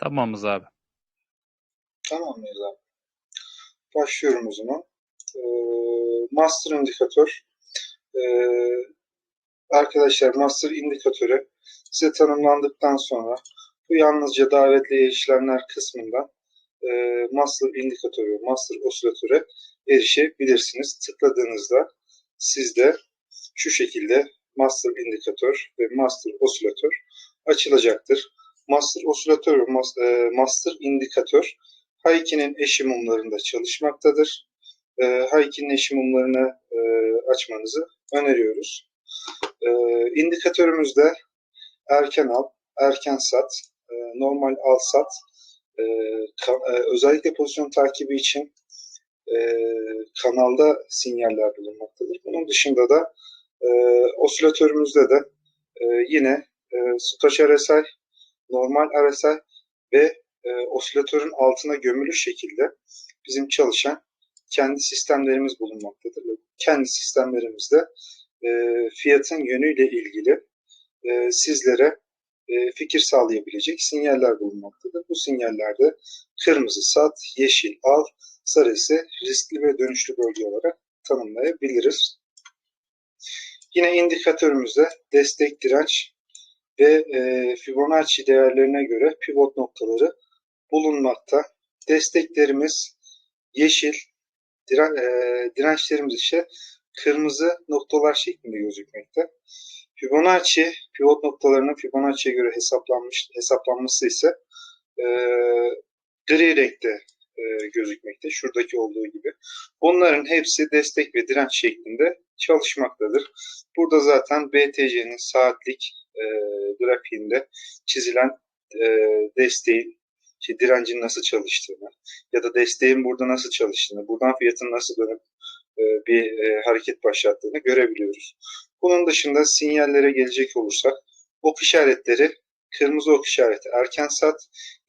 Tamamız abi. Tamam abi? Başlıyorum o zaman. Ee, master indikatör. Ee, arkadaşlar master indikatörü size tanımlandıktan sonra bu yalnızca davetli işlemler kısmından e, master indikatörü, master osilatöre erişebilirsiniz. Tıkladığınızda sizde şu şekilde master indikatör ve master osilatör açılacaktır. Master osilatör e, master indikatör Hayki'nin eşi mumlarında çalışmaktadır. E, Hayki'nin eşi mumlarını e, açmanızı öneriyoruz. İndikatörümüzde erken al, erken sat, normal al sat, özellikle pozisyon takibi için kanalda sinyaller bulunmaktadır. Bunun dışında da osilatörümüzde de yine e, Stoch RSI, normal RSI ve e, osilatörün altına gömülü şekilde bizim çalışan kendi sistemlerimiz bulunmaktadır. Kendi sistemlerimizde e, fiyatın yönüyle ilgili e, sizlere e, fikir sağlayabilecek sinyaller bulunmaktadır. Bu sinyallerde kırmızı sat, yeşil al, sarı ise riskli ve dönüşlü bölge olarak tanımlayabiliriz. Yine indikatörümüzde destek direnç ve e, Fibonacci değerlerine göre pivot noktaları bulunmakta. Desteklerimiz yeşil, diren, e, dirençlerimiz ise kırmızı noktalar şeklinde gözükmekte. Fibonacci, pivot noktalarının Fibonacci'ye göre hesaplanmış hesaplanması ise e, gri renkte e, gözükmekte. Şuradaki olduğu gibi. Bunların hepsi destek ve direnç şeklinde çalışmaktadır. Burada zaten BTC'nin saatlik e, grafiğinde çizilen e, desteğin, işte direncin nasıl çalıştığını ya da desteğin burada nasıl çalıştığını, buradan fiyatın nasıl dönüp e, bir e, hareket başlattığını görebiliyoruz. Bunun dışında sinyallere gelecek olursak ok işaretleri kırmızı ok işareti erken sat,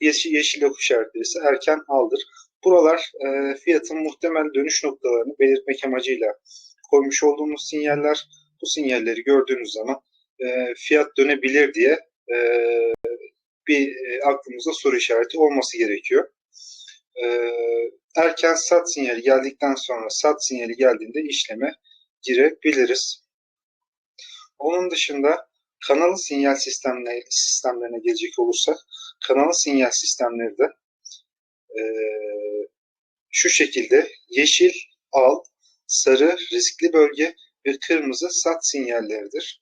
yeşil, yeşil ok işaretleri ise erken aldır. Buralar e, fiyatın muhtemel dönüş noktalarını belirtmek amacıyla koymuş olduğumuz sinyaller. Bu sinyalleri gördüğünüz zaman e, fiyat dönebilir diye e, bir e, aklımızda soru işareti olması gerekiyor. E, erken sat sinyali geldikten sonra sat sinyali geldiğinde işleme girebiliriz. Onun dışında kanalı sinyal sistemlerine, sistemlerine gelecek olursak kanalı sinyal sistemleri de e, şu şekilde yeşil al, sarı riskli bölge ve kırmızı sat sinyalleridir.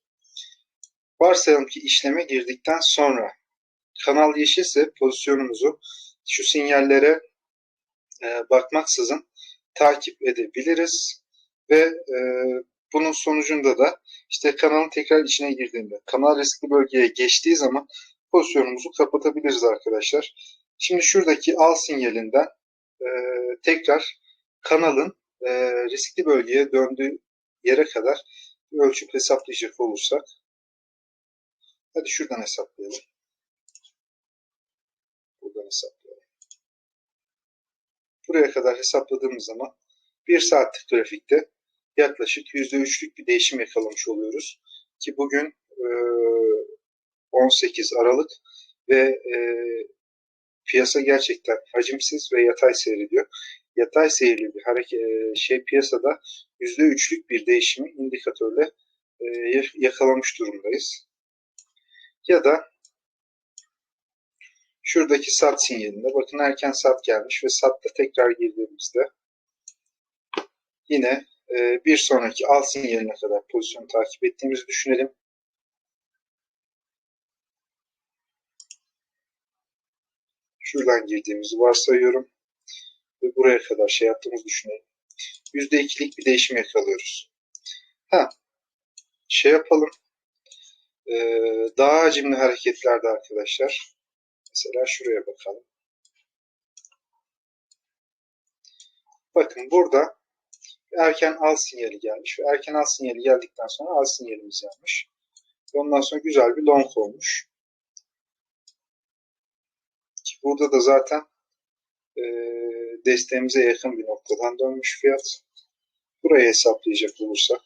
Varsayalım ki işleme girdikten sonra kanal yeşilse pozisyonumuzu şu sinyallere e, bakmaksızın takip edebiliriz ve e, bunun sonucunda da işte kanalın tekrar içine girdiğinde kanal riskli bölgeye geçtiği zaman pozisyonumuzu kapatabiliriz arkadaşlar. Şimdi şuradaki al sinyalinden e, tekrar kanalın e, riskli bölgeye döndüğü yere kadar ölçüp hesaplayacak olursak hadi şuradan hesaplayalım. Buradan hesaplayalım. Buraya kadar hesapladığımız zaman bir saatlik trafikte yaklaşık %3'lük bir değişim yakalamış oluyoruz. Ki bugün e, 18 Aralık ve e, piyasa gerçekten hacimsiz ve yatay seyrediyor. Yatay seyirli bir hareket şey piyasada %3'lük bir değişimi indikatörle e, yakalamış durumdayız. Ya da şuradaki sat sinyalinde bakın erken sat gelmiş ve satta tekrar girdiğimizde yine e, bir sonraki al sinyaline kadar pozisyonu takip ettiğimizi düşünelim. Şuradan girdiğimizi varsayıyorum. Ve buraya kadar şey yaptığımızı düşünelim. %2'lik bir değişim yakalıyoruz. Ha, şey yapalım. Ee, daha hacimli hareketlerde arkadaşlar. Mesela şuraya bakalım. Bakın burada erken al sinyali gelmiş ve erken al sinyali geldikten sonra al sinyalimiz yanmış. Ondan sonra güzel bir long olmuş. Burada da zaten e, desteğimize yakın bir noktadan dönmüş fiyat. Burayı hesaplayacak olursak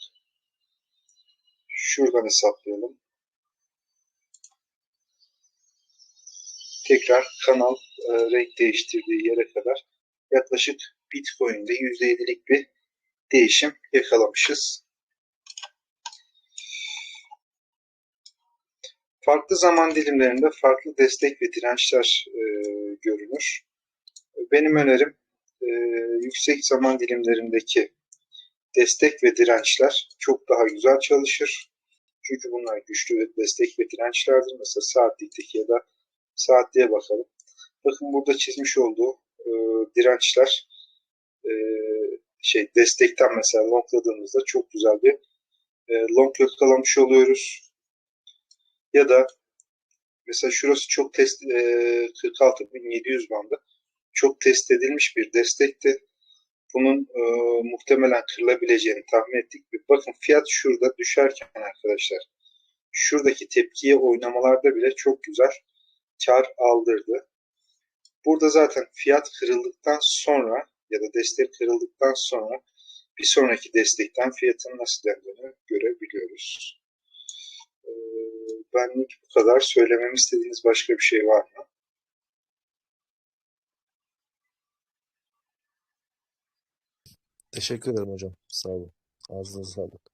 şuradan hesaplayalım. Tekrar kanal e, renk değiştirdiği yere kadar yaklaşık Bitcoin'de %7'lik bir değişim yakalamışız. Farklı zaman dilimlerinde farklı destek ve dirençler e, görünür. Benim önerim e, yüksek zaman dilimlerindeki destek ve dirençler çok daha güzel çalışır. Çünkü bunlar güçlü destek ve dirençlerdir. Mesela saatlikteki ya da saatliğe bakalım. Bakın burada çizmiş olduğu e, dirençler e, şey destekten mesela longladığımızda çok güzel bir e, long yakalamış oluyoruz. Ya da mesela şurası çok test e, 46.700 bandı. Çok test edilmiş bir destekti. Bunun e, muhtemelen kırılabileceğini tahmin ettik. Bakın fiyat şurada düşerken arkadaşlar şuradaki tepkiye oynamalarda bile çok güzel kar aldırdı. Burada zaten fiyat kırıldıktan sonra ya da destek kırıldıktan sonra bir sonraki destekten fiyatın nasıl döndüğünü görebiliyoruz. Ee, benlik bu kadar. Söylememi istediğiniz başka bir şey var mı? Teşekkür ederim hocam. Sağ olun. Ağzınıza sağlık.